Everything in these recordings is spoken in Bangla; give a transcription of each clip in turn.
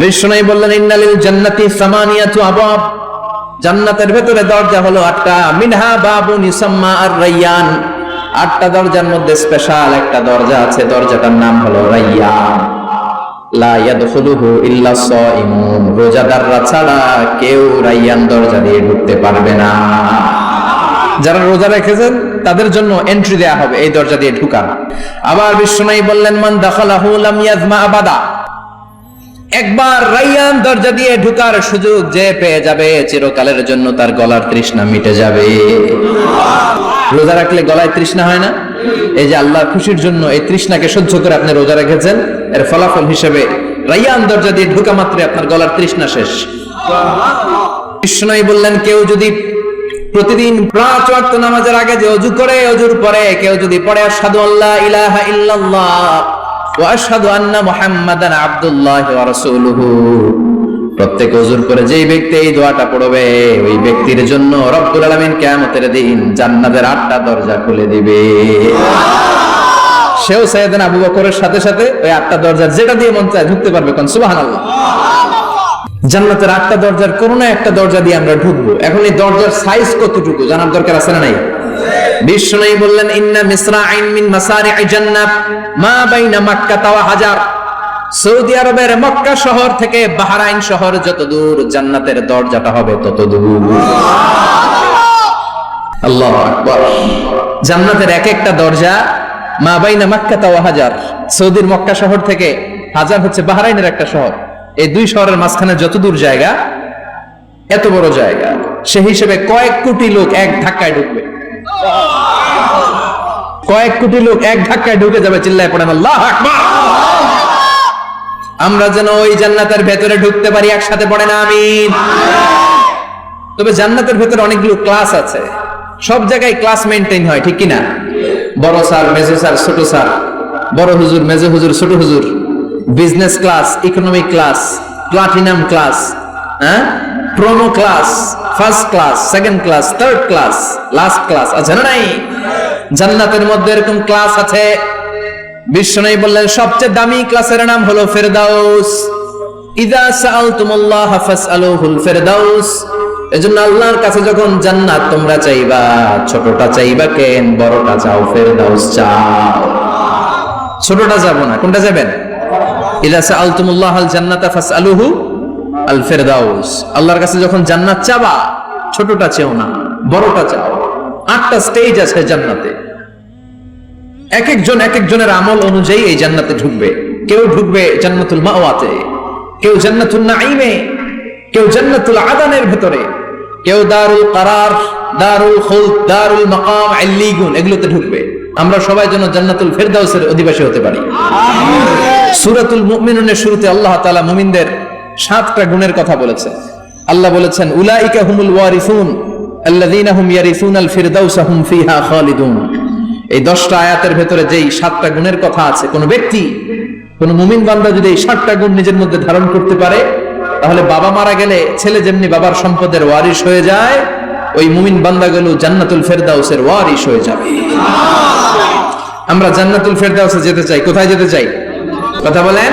বিষ্ণুই বললেন, ইন্নালিল জান্নাতি সামানিয়াতু আবাব জান্নাতের ভেতরে দরজা হলো আটটা। মিনহা বাবু নিসাম্মা আর রাইয়ান আটটা দরজার মধ্যে স্পেশাল একটা দরজা আছে। দরজাটার নাম হলো রাইয়ান। লা ইয়াদখুলুহু ইল্লা সাইমুন। রোজাদাররা ছাড়া কেউ রাইয়ান দরজা দিয়ে ঢুকতে পারবে না। যারা রোজা রেখেছেন, তাদের জন্য এন্ট্রি দেয়া হবে এই দরজা দিয়ে ঢুকান আবার বিশ্বনাই বললেন, মান দাখালাহু লাম ইয়াজমা আবাদা। একবার রাইয়ান দরজা দিয়ে ঢুকার সুযোগ যে পেয়ে যাবে, চিরকালের জন্য তার গলার তৃষ্ণা মিটে যাবে। রোজা রাখলে গলায় তৃষ্ণা হয় না? এই যে আল্লাহর খুশির জন্য এই তৃষ্ণাকে সহ্য করে আপনি রোজা রেখেছেন, এর ফলাফল হিসেবে রাইয়ান দরজা দিয়ে ঢুকা মাত্রে আপনার গলার তৃষ্ণা শেষ। কৃষ্ণই বললেন, কেউ যদি প্রতিদিন পাঁচ ওয়াক্ত নামাজের আগে যে অজু করে, অজুর পরে কেউ যদি পড়ে, আশহাদু আল্লাহ ইলাহা ইল্লাল্লাহ। ওয়া আন্না মুহাম্মাদান আবদুল্লাহ ওয়া রাসূলুহু। প্রত্যেক অজুর পরে যেই ব্যক্তি এই দোয়াটা পড়বে ওই ব্যক্তির জন্য রব্বুল আলামিন কিয়ামতের দিন জান্নাতের আটটা দরজা খুলে দিবে। সেও সাইয়েদানা আবু বকরের সাথে সাথে ওই আটটা দরজা যেটা দিয়ে মন চায় ঢুকতে পারবে কোন? সুবহানাল্লাহ। জান্নাতের আটটা দরজার কোন একটা দরজা দিয়ে আমরা ঢুকবো। এখন এই দরজার সাইজ কতটুকু জানার দরকার আছে না নাই? বিষ্ণু বললেন, ইন্না মিসরা আইন মিন মাসারি জান্নাত, মা বাইনা তাওয়া হাজার। সৌদি আরবের মক্কা শহর থেকে বাহরাইন শহর যত দূর জান্নাতের দরজাটা হবে তত দূর। আল্লাহ আকবার। জান্নাতের এক একটা দরজা মা বাইনা মাক্কা তাওয়া হাজার। সৌদির মক্কা শহর থেকে হাজার হচ্ছে বাহরাইনের একটা শহর। এই দুই শহরের মাঝখানে যত দূর জায়গা, এত বড় জায়গা। সে হিসেবে কয়েক কোটি লোক এক ধাক্কায় ঢুকবে। কয়েক কোটি লোক এক ধাক্কায় ঢুকে যাবে চিল্লায় পড়েন, আল্লাহ আমরা যেন ওই জান্নাতের ভেতরে ঢুকতে পারি, একসাথে পড়ে না আমি তবে জান্নাতের ভেতরে অনেকগুলো ক্লাস আছে। সব জায়গায় ক্লাস মেনটেন হয়, ঠিক কিনা? বড় স্যার, মেজো স্যার, ছোট স্যার, বড় হুজুর, মেজো হুজুর, ছোট হুজুর, business class economic class platinum class হ্যাঁ? প্রোনো class first class second class third class last class আছে না নাই? জান্নাতের মধ্যে এরকম ক্লাস আছে। বিশ্বনবী বললেন, সবচেয়ে দামি ক্লাসের নাম হলো ফেরদাউস। ইদা সাআলতুমুল্লাহ ফাসআলুহুল ফেরদাউস। এজন্য আল্লাহর কাছে যখন জান্নাত তোমরা চাইবা, ছোটটা চাইবা কেন, বড়টা চাও, ফেরদাউস চাও। ছোটটা যাব না, কোনটা যাবেন? ইদা সাআলতুমুল্লাহ আল জান্নাতা ফাসআলুহু আল ফেরদাউস আল্লাহর কাছে যখন জান্নাত চাবা ছোটটা চেও না বড়টা চাও। আটটা স্টেজ আছে জান্নাতে। এক একজন এক একজনের আমল অনুযায়ী এই জান্নাতে ঢুকবে। কেউ ঢুকবে জান্নাতুল মাওয়াতে কেউ জান্নাতুল নাইমে কেউ জান্নাতুল আদানের ভেতরে কেউ দারুল কারার দারুল খুলদ দারুল মাকাম আল্লিগুন এগুলোতে ঢুকবে। আমরা সবাই যেন জান্নাতুল ফেরদাউসের অধিবাসী হতে পারি। সূরাতুল মুমিনুনের শুরুতে আল্লাহ তাআলা মুমিনদের সাতটা গুণের কথা বলেছেন আল্লাহ বলেছেন, উলাইকা হুমুল ওয়ারিসুন, আল্লাযীনা হুম ইয়ারিসুনাল ফিরদাউসা হুম ফিহা খালিদুন। এই দশটা আয়াতের ভেতরে যেই সাতটা গুণের কথা আছে, কোন ব্যক্তি, কোন মুমিন বান্দা যদি এই সাতটা গুণ নিজের মধ্যে ধারণ করতে পারে, তাহলে বাবা মারা গেলে ছেলে যেমনি বাবার সম্পদের ওয়ারিশ হয়ে যায়, ওই মুমিন বান্দাগুলো জান্নাতুল ফেরদাউসের ওয়ারিশ হয়ে যাবে। আমরা জান্নাতুল ফেরদাউসে যেতে চাই। কোথায় যেতে চাই? কথা বলেন।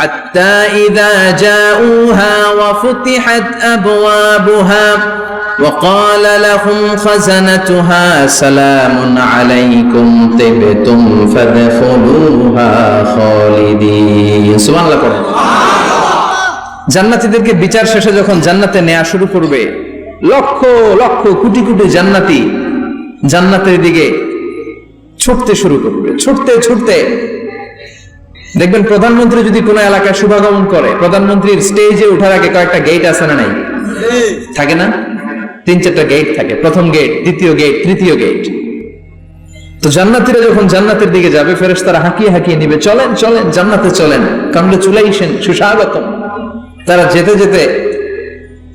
حتى إذا جاءوها وفتحت أبوابها وقال لهم خزنتها سلام عليكم طبتم فادخلوها خالدين سبحان الله পড়েন জান্নাতীদেরকে বিচার শেষে যখন জান্নাতে নেওয়া শুরু করবে লক্ষ লক্ষ কোটি কোটি জান্নাতি জান্নাতের দিকে ছুটতে শুরু করবে ছুটতে ছুটতে দেখবেন প্রধানমন্ত্রী যদি কোনো এলাকায় শুভাগমন করে, প্রধানমন্ত্রীর স্টেজে ওঠার আগে কয়েকটা গেট আছে না নাই? থাকে না? তিন চারটা গেট থাকে। প্রথম গেট দ্বিতীয় গেট তৃতীয় গেট তো জান্নাতিরা যখন জান্নাতের দিকে যাবে ফেরেস তারা হাঁকিয়ে হাঁকিয়ে নিবে, চলেন চলেন, জান্নাতে চলেন। কংগ্রেচুলেশন সুস্বাগতম। তারা যেতে যেতে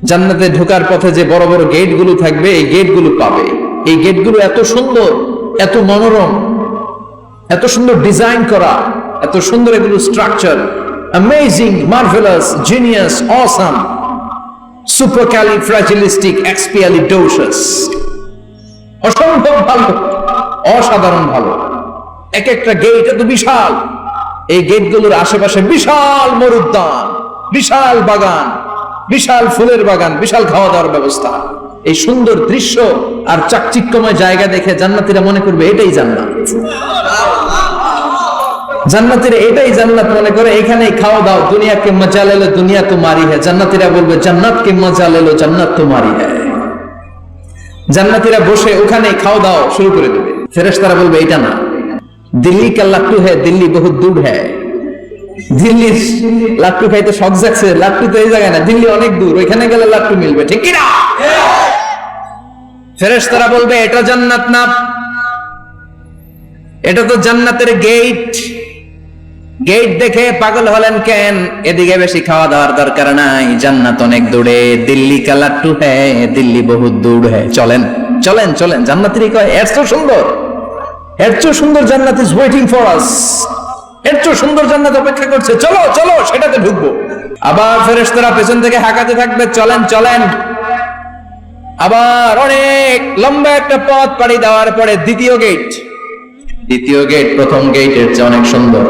জান্নাতে ঢোকার পথে যে বড় বড় গেটগুলো থাকবে, এই গেটগুলো পাবে। এই গেটগুলো এত সুন্দর, এত মনোরম, এত সুন্দর ডিজাইন করা। এত সুন্দর এগুলো structure amazing marvellous genius awesome supercalifragilisticexpialidocious অসম্ভব ভালো, অসাধারণ ভালো। এক একটা গেট এত বিশাল। এই গেটগুলোর আশেপাশে বিশাল মরুদ্যান, বিশাল বাগান, বিশাল ফুলের বাগান, বিশাল খাওয়া দাওয়ার ব্যবস্থা। এই সুন্দর দৃশ্য আর চাকচিক্যময় জায়গা দেখে জান্নাতিরা মনে করবে এটাই জান্নাত। জান্নাতের এটাই জান্নাত মনে করে, এখানেই খাওয়া দাও, দুনিয়াকে মজা লেলো, দুনিয়া তোমারি হ্যাঁ জান্নাতীরা বলবে, জান্নাতকে মজা লেলো, জান্নাত তোমারি হ্যাঁ জান্নাতীরা বসে ওখানে খাওয়া দাও, শুরু করে দেবে। ফেরেশতারা বলবে, এটা না। দিল্লি কা লাট্টু হ্যাঁ দিল্লি বহুত দূর হ্যাঁ দিল্লির লাট্টু খাইতে শখ যাচ্ছে লাট্টু তো এই জায়গায় না, দিল্লি অনেক দূর, ওইখানে গেলে লাট্টু মিলবে, ঠিক কি না ফেরেশতারা বলবে, এটা জান্নাত না। এটা তো জান্নাতের গেট গেট দেখে পাগল হলেন কেন? এদিকে বেশি খাওয়া দাওয়ার দরকার নাই। জান্নাত অনেক দূরে। দিল্লি কা লাট্টু হ্যাঁ দিল্লি বহুত দূর হ্যাঁ চলেন চলেন চলেন। জান্নাতেরই কয়, এর তো সুন্দর। এর চেয়ে সুন্দর জান্নাত ইজ ওয়েটিং ফর আস এর চেয়ে সুন্দর জান্নাত অপেক্ষা করছে। চলো চলো, সেটাতে ঢুকবো। আবার ফেরেশতারা পেছন থেকে হাঁকাতে থাকবে। চলেন চলেন। আবার অনেক লম্বা একটা পথ পাড়ি দেওয়ার পরে দ্বিতীয় গেট। দ্বিতীয় গেট, প্রথম গেটের চেয়ে অনেক সুন্দর।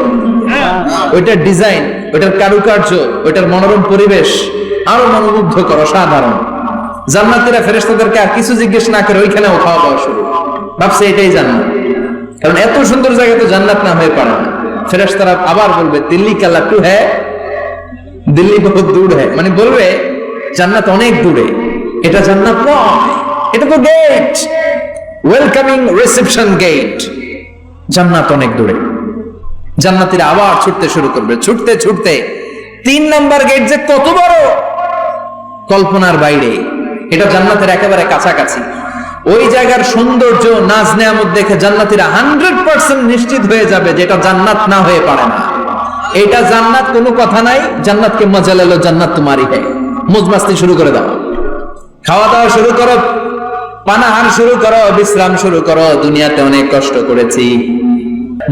ওইটার ডিজাইন, ওইটার কারুকার্য, ওইটার মনোরম পরিবেশ, আরও মনোমুগ্ধকর অসাধারণ। জান্নাতীরা ফেরেশতাদেরকে আর কিছু জিজ্ঞেস না করে ওইখানেও খাওয়া দাওয়া শুরু। ভাবছে এটাই জান্নাত। কারণ এত সুন্দর জায়গা তো জান্নাত না হয়ে পারে না। ফেরেশতারা আবার বলবে, দিল্লি কা লাট্টু হ্যাঁ দিল্লি বহুত দূর হ্যাঁ। মানে বলবে, জান্নাত অনেক দূরে। এটা জান্নাত নয়, এটা তো গেট ওয়েলকামিং রিসেপশন গেট জান্নাত অনেক দূরে। জান্নাতীরা আবার ছুটতে শুরু করবে। ছুটতে ছুটতে। তিন নাম্বার গেট যে কত বড়? কল্পনার বাইরে। এটা জান্নাতের একেবারে কাছাকাছি। ওই জায়গার সৌন্দর্য নাজ নেয়ামত দেখে জান্নাতীরা হান্ড্রেড পার্সেন্ট নিশ্চিত হয়ে যাবে যে এটা জান্নাত না হয়ে পারে না। এটা জান্নাত কোনো কথা নাই, জান্নাতকে মজা লেলো, জান্নাত তোমারই হয় মুজমাস্তি শুরু করে দাও। খাওয়া দাওয়া শুরু করো, পানাহার শুরু করো, বিশ্রাম শুরু করো। দুনিয়াতে অনেক কষ্ট করেছি।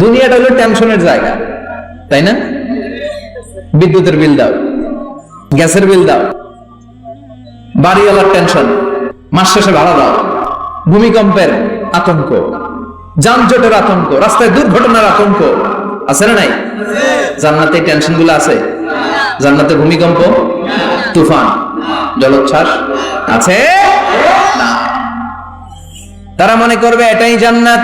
দুনিয়াটা হলো টেনশনের জায়গা, তাই না? বিদ্যুতের বিল দাও, গ্যাসের বিল দাও, বাড়িওয়ালার টেনশন মাস শেষে ভাড়া দাও, ভূমিকম্পের আতঙ্ক, যানজটের আতঙ্ক, রাস্তায় দুর্ঘটনার আতঙ্ক, আছে না নাই? জান্নাতে টেনশনগুলো আছে? জান্নাতে ভূমিকম্প? তুফান? জলোচ্ছ্বাস? আছে? তারা মনে করবে এটাই জান্নাত।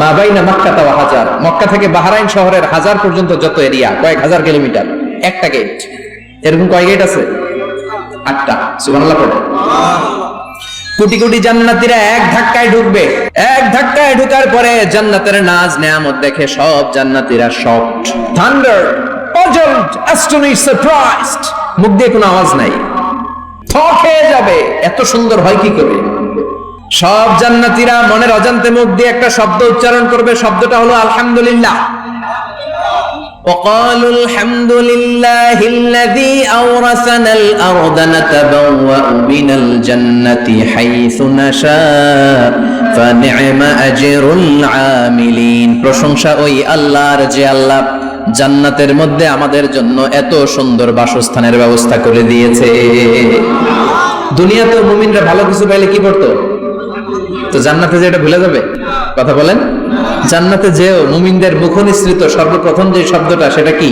মা বাইনা মক্কা তাওয়া হাজার। মক্কা থেকে শহরের হাজার পর্যন্ত যত এরিয়া, কয়েক হাজার কিলোমিটার। একটা গেট এরকম কয় গেট আছে? আটটা। সুবহানাল্লাহ কোটি কোটি এক ধাক্কায় ঢুকবে। এক ধাক্কায় ঢুকার পরে জান্নাতের নাজ নেয়ামত দেখে সব জান্নাতীরা শকড থান্ডার astonished, surprised মুখ দিয়ে কোনো আওয়াজ নাই। থক হয়ে যাবে। এত সুন্দর হয় কি করে? সব জান্নাতীরা মনের অজান্তে মুখ দিয়ে একটা শব্দ উচ্চারণ করবে শব্দটা হলো আলহামদুলিল্লাহ وقالوا الحمد لله الذي أورثنا الأرض نتبوأ من الجنة حيث نشاء فنعم أجر العاملين প্রশংসা ওই আল্লাহর যে আল্লাহ জান্নাতের মধ্যে আমাদের জন্য এত সুন্দর বাসস্থানের ব্যবস্থা করে দিয়েছে দুনিয়াতে মুমিনরা ভালো কিছু পাইলে কি করতো তো জান্নাতে যে এটা ভুলে যাবে? কথা বলেন। জান্নাতে যেও মুমিনদের মুখ নিঃসৃত সর্বপ্রথম যে শব্দটা সেটা কি?